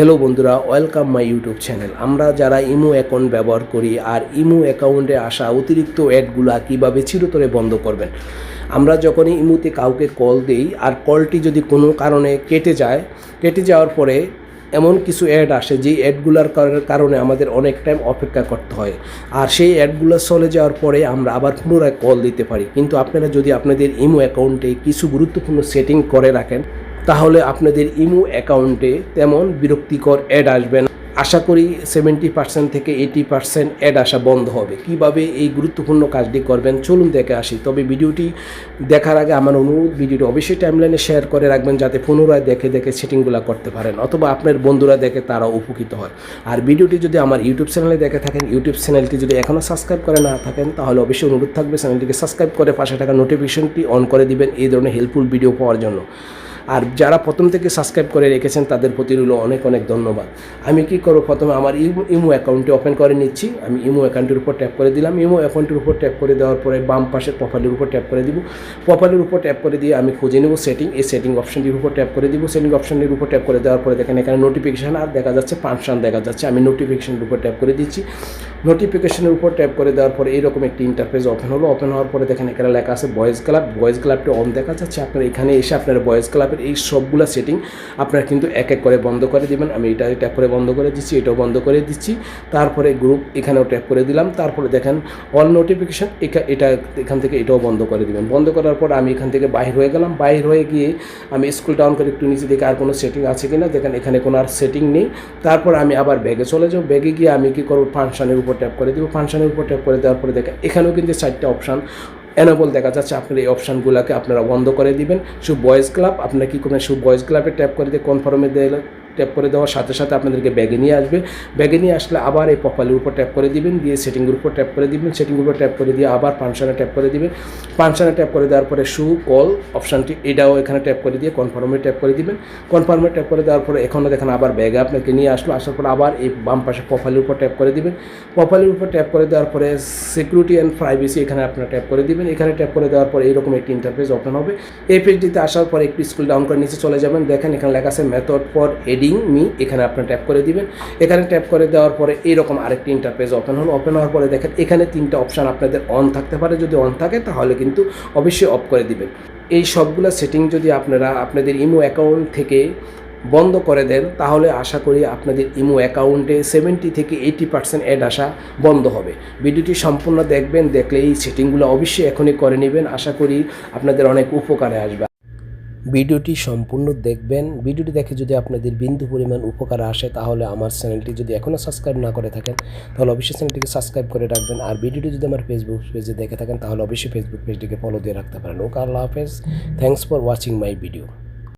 Hello বন্ধুরা welcome my YouTube channel আমরা যারা ইমো অ্যাকাউন্ট ব্যবহার করি আর ইমো অ্যাকাউন্টে আসা অতিরিক্ত অ্যাডগুলা কীভাবে চিরতরে বন্ধ করবেন? আমরা যখনই ইমোতে কাউকে কল দিই আর কলটি যদি কোনো কারণে কেটে যায়, কেটে যাওয়ার পরে এমন কিছু অ্যাড আসে যেই অ্যাডগুলোর কারণে আমাদের অনেক টাইম অপেক্ষা করতে হয়। আর সেই অ্যাডগুলো চলে যাওয়ার পরে আমরা আবার পুনরায় কল দিতে পারি। কিন্তু আপনারা যদি আপনাদের ইমো অ্যাকাউন্টে কিছু গুরুত্বপূর্ণ সেটিং করে রাখেন তাহলে আপনাদের ইমো অ্যাকাউন্টে তেমন বিরক্তিকর অ্যাড আসবে না। আশা করি সেভেন্টি পার্সেন্ট থেকে এইটি পার্সেন্ট অ্যাড আসা বন্ধ হবে। কীভাবে এই গুরুত্বপূর্ণ কাজটি করবেন চলুন দেখে আসি। তবে ভিডিওটি দেখার আগে আমার অনুরোধ, ভিডিওটি অবশ্যই টাইমলাইনে শেয়ার করে রাখবেন যাতে পুনরায় দেখে দেখে সেটিংগুলো করতে পারেন অথবা আপনার বন্ধুরা দেখে তারা উপকৃত হয় আর ভিডিওটি যদি আমার ইউটিউব চ্যানেলে দেখে থাকেন, ইউটিউব চ্যানেলটি যদি এখনও সাবস্ক্রাইব করে না থাকেন, তাহলে অবশ্যই অনুরোধ থাকবে চ্যানেলটিকে সাবস্ক্রাইব করে পাশে থাকা নোটিফিকেশনটি অন করে দিবেন। এই ধরনের হেল্পফুল ভিডিও পাওয়ার জন্য। আর যারা প্রথম থেকে সাবস্ক্রাইব করে রেখেছেন, তাদের প্রতি রইল অনেক অনেক ধন্যবাদ। আমি কি করব? প্রথমে আমার ইমো ইমো অ্যাকাউন্টটি ওপেন করে নিচ্ছি। আমি ইমো অ্যাকাউন্টের উপর ট্যাপ করে দিলাম। ইমো অ্যাকাউন্টের উপর ট্যাপ করে দেওয়ার পরে বাম পাশের প্রোফাইলের উপর ট্যাপ করে দিব। প্রোফাইলের উপর ট্যাপ করে দিয়ে আমি খুঁজে নেব সেটিং এই সেটিং অপশনটির উপর ট্যাপ করে দিব। সেটিং অপশনটির উপর ট্যাপ করে দেওয়ার পরে দেখেন এখানে নোটিফিকেশান আর দেখা যাচ্ছে ফাংশন দেখা যাচ্ছে। আমি নোটিফিকেশনের উপর ট্যাপ করে দিচ্ছি। নোটিফিকেশনের উপর ট্যাপ করে দেওয়ার পরে এইরকম একটি ইন্টারফেস ওপেন হলো। ওপেন হওয়ার পরে দেখেন এখানে লেখা আছে ভয়েস ক্লাব ভয়েস ক্লাবটি অন দেখা যাচ্ছে। আপনার এখানে এসে আপনার ভয়েস ক্লাবের এই সবগুলো সেটিং আপনারা কিন্তু এক এক করে বন্ধ করে দিবেন। আমি এটা ট্যাপ করে বন্ধ করে দিচ্ছি, এটাও বন্ধ করে দিচ্ছি। তারপরে গ্রুপ এখানেও ট্যাপ করে দিলাম। তারপরে দেখেন অল নোটিফিকেশান এটা এখান থেকে এটাও বন্ধ করে দিবেন। বন্ধ করার পর আমি এখান থেকে বাইর হয়ে গেলাম। বাইর হয়ে গিয়ে আমি স্কুল ডাউন করে একটু নিচে দেখে আর কোনো সেটিং আছে কি না দেখেন এখানে কোনো আর সেটিং নেই। তারপর আমি আবার ব্যাগে চলে যাব। ব্যাগে গিয়ে আমি কী করব? ফাংশনের উপর ট্যাপ করে দেবো ফাংশনের উপর ট্যাপ করে দেওয়ার পরে দেখেন, এখানেও কিন্তু চারটে অপশান এনাবল দেখা যাচ্ছে। আপনার এই অপশানগুলোকে আপনারা বন্ধ করে দিবেন। শুধু বয়েস ক্লাব আপনারা কী করবেন? শুধু বয়েস ক্লাবে ট্যাপ করে দিয়ে কনফার্মে দিলে ট্যাপ করে দেওয়ার সাথে সাথে আপনাদেরকে ব্যাগে নিয়ে আসবে ব্যাগে নিয়ে আসলে আবার এই প্রোফাইলের উপর ট্যাপ করে দিবেন দিয়ে সেটিংয়ের উপর ট্যাপ করে দিবেন সেটিংয়ের উপর ট্যাপ করে দিয়ে আবার ফাংশনে ট্যাপ করে দিবেন ফাংশনে ট্যাপ করে দেওয়ার পরে শু কল অপশানটি এটাও এখানে ট্যাপ করে দিয়ে কনফার্মে ট্যাপ করে দিবেন কনফার্মে ট্যাপ করে দেওয়ার পরে এখনও দেখেন আবার ব্যাগে আপনাকে নিয়ে আসলো আসার পর আবার এই বাম পাশে প্রোফাইলের উপর ট্যাপ করে দিবেন প্রোফাইলের উপর ট্যাপ করে দেওয়ার পরে সিকিউরিটি অ্যান্ড প্রাইভেসি এখানে আপনারা ট্যাপ করে দিবেন এখানে ট্যাপ করে দেওয়ার পরে এইরকম একটি ইন্টারফেস ওপেন হবে এই পেজটিতে আসার পর একটি স্কুল ডাউন করে নিচে চলে যাবেন দেখেন এখানে লেখা আছে মেথড ফর এডিং মি এখানে আপনার ট্যাপ করে দিবেন। এখানে ট্যাপ করে দেওয়ার পরে এইরকম আরেকটি ইন্টারফেস ওপেন হলো। ওপেন হওয়ার পরে দেখেন, এখানে তিনটা অপশান আপনাদের অন থাকতে পারে। যদি অন থাকে, তাহলে কিন্তু অবশ্যই অফ করে দিবেন। এই সবগুলো সেটিং যদি আপনারা আপনাদের ইমো অ্যাকাউন্ট থেকে বন্ধ করে দেন, তাহলে আশা করি আপনাদের ইমো অ্যাকাউন্টে সেভেন্টি থেকে এইটি পার্সেন্ট অ্যাড আসা বন্ধ হবে। ভিডিওটি সম্পূর্ণ দেখবেন, দেখলে এই সেটিংগুলো অবশ্যই এখনই করে নেবেন। আশা করি আপনাদের অনেক উপকারে আসবে। ভিডিওটি সম্পূর্ণ দেখবেন। ভিডিওটি দেখে যদি আপনাদের বিন্দু পরিমাণ উপকার আসে, তাহলে আমার চ্যানেলটি যদি এখনও সাবস্ক্রাইব না করে থাকেন, তাহলে অবশ্যই চ্যানেলটিকে সাবস্ক্রাইব করে রাখবেন। আর ভিডিওটি যদি আমার ফেসবুক পেজে দেখে থাকেন, তাহলে অবশ্যই ফেসবুক পেজটিকে ফলো দিয়ে রাখতে পারেন। ওকে, আল্লাহ হাফেজ। Thanks for watching my video